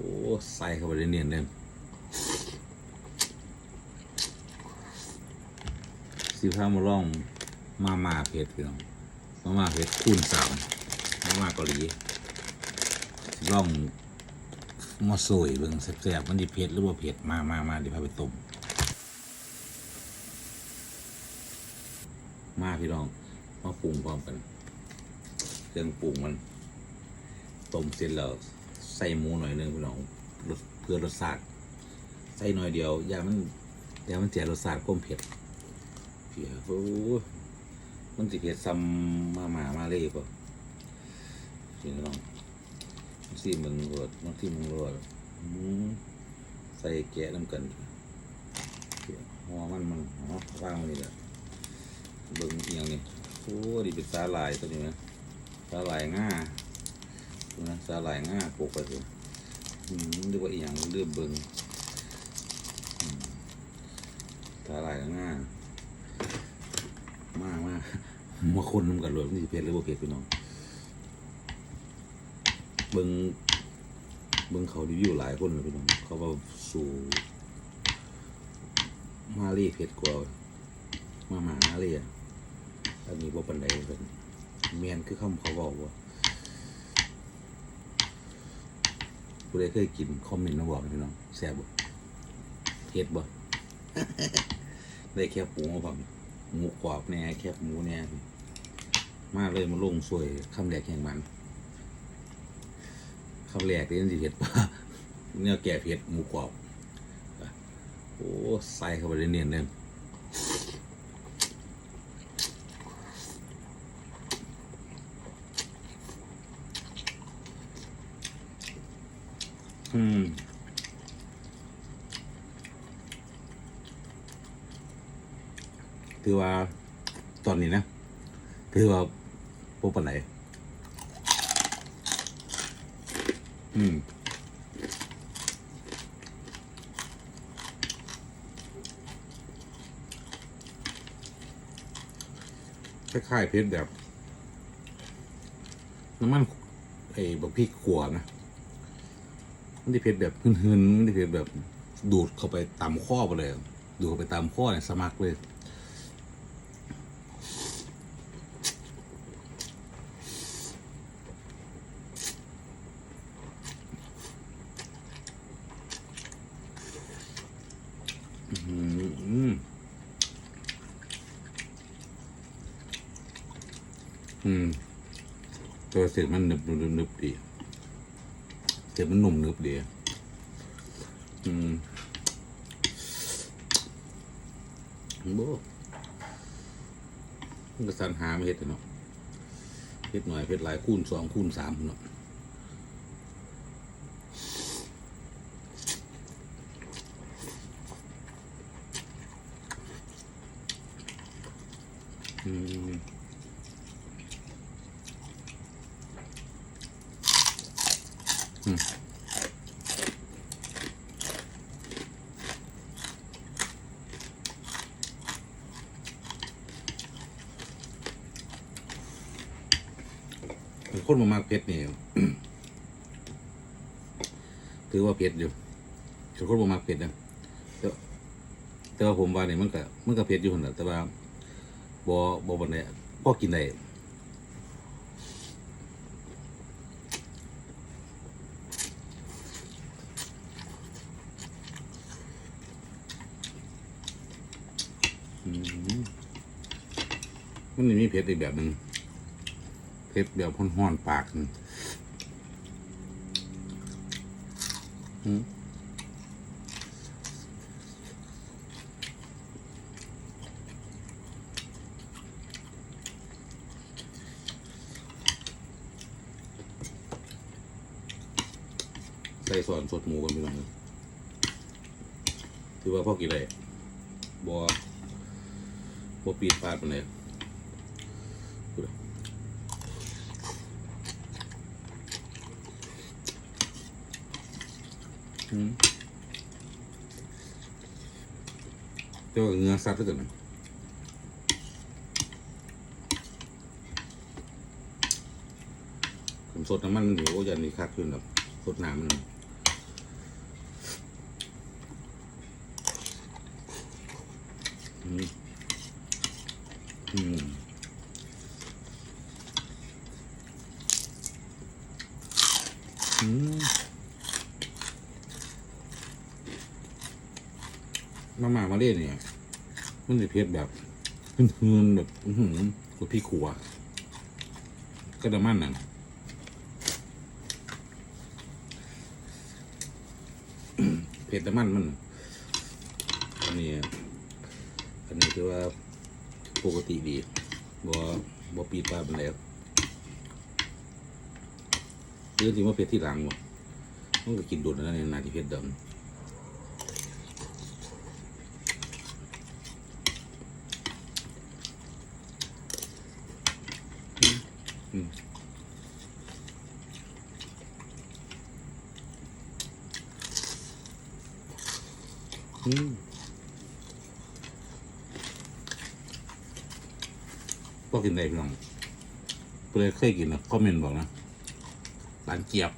อ้ใส่เข้าไปเนียนๆเลยสิพามาลองมาม่าเผ็ดพี่น้องมาม่าเผ็ดคูณสามมาม่าเกาหลีสิลองมาสวยเบิ่งแซ่บๆมันดีเผ็ดหรือว่าเผ็ดมามามาเดี๋ยวพาไปต้มมาพี่น้องมาปรุงพร้อมกันเครื่องปรุงมันต้มเสร็จแล้ว ใส่หมูหน่อยหนึงพี่น้องเพื่อรสชาติใส่หน่อยเดียวอย่ามันอย่ามันเสียรสชาติก้มเผ็ดเพียโอ้ยมันสิเผ็ดซ้ำมาหมามาเลยป่ะพี่น้องซีมึงรวดน้องที่มึงรวดใส่แกะน้ำกันหัวมันมันหัวว่างนี่แหละเบิ่งเอหย่างนี้โอ้ดีเป็นสาหร่ายตัวนี้นะสาหร่ายง่า นะสาหร่ายง่าปกไปเถอะอืมเรียกว่าอีหยังเลือบเบิงสาหร่ายง่ามากมากมาคนนำกันเลยนี่เพชรหรือว่าเพชรพี่น้องเบิงเบิงเขารีวิวหลายคนเลยพี่น้องเขาว่าสู่มาเรีเพชรกว่ามาหมามาเรียอันนี้ว่าปันไดเป็นเมียนคือคำเขาบอกว่า ผู้ใดเคยกินคอมเมนต์มาบอกนี่น้องแซ่บบ่เผ็ดบ่ได้แค่ปูมาบังหมูกรอบแน่แคบหมูแน่มาเลยมาลงสวยคำแรกแห่งมันคำแรกนี่สิเผ็ดป่ะเนี่ยแก่เผ็ดหมูกรอบโอ้ใส่เข้าไปเนียนๆเลย อืมถือว่าตอนนี้นะถือว่าพวกปันไหนอืมคล้ายๆเพชรแบบ น้ำมันไอ้บักพริกขัวนะ มันที่เพชรแบบหืนๆมันที่เพชรแบบดูดเข้าไปตามข้อไปเลย ดูดเข้าไปตามข้อเนี่ยสมัครเลยอืมอืมตัวเสร็จมันหนึบหนึบหนึบดี สร็จมันหนุ่มนึบดีอืมโบมันก็สันหาไม่เห็ดเนาะเห็ดหน่อยเห็ดหลายคูณสองคูณสามเนาะอืมอืม คนมามากเพชรนี่ถือว่าเพชรอยู่ถือคนมามากเพชรนะแต่แต่ว่าผมว่าเนี่ยมันก็มันก็เพชรอยู่คนละแต่ว่าบ่บ่บนไหนพ่อกินได้ มันมีเผ็ดอีกแบบหนึ่งเผ็ดแบบห้อนๆปากอืมใส่ส่วนสดหมูกันไปหน่อยถือว่าพ่อกินอะไรบัว พวปีดปาดมาเลยเจ้าเงือสัดแล้วกันนะผมสดน้ำมันเหนียวยันนี่คัดขึ้นแบบสดน้ำมันอืม อืมอืมมามามาเล่นเนี่ย มันจะเผ็ดแบบหืนๆแบบอือหือกับพี่ขัวก็ดมันน่ะเผ็ดแต่มันมันอันนี้อันนี้คือว่า ปกติดีบ่บ่ปีดปลาเป็นแล้วเรื่องที่ว่าเผ็ดที่หลังบ่มันก็กินโดดแล้วในนาที่เผ็ดดำอืม ก็กินได้พี่น้องเพื่อเคยกินนะคอมเมนต์บอกนะร้านเกียบ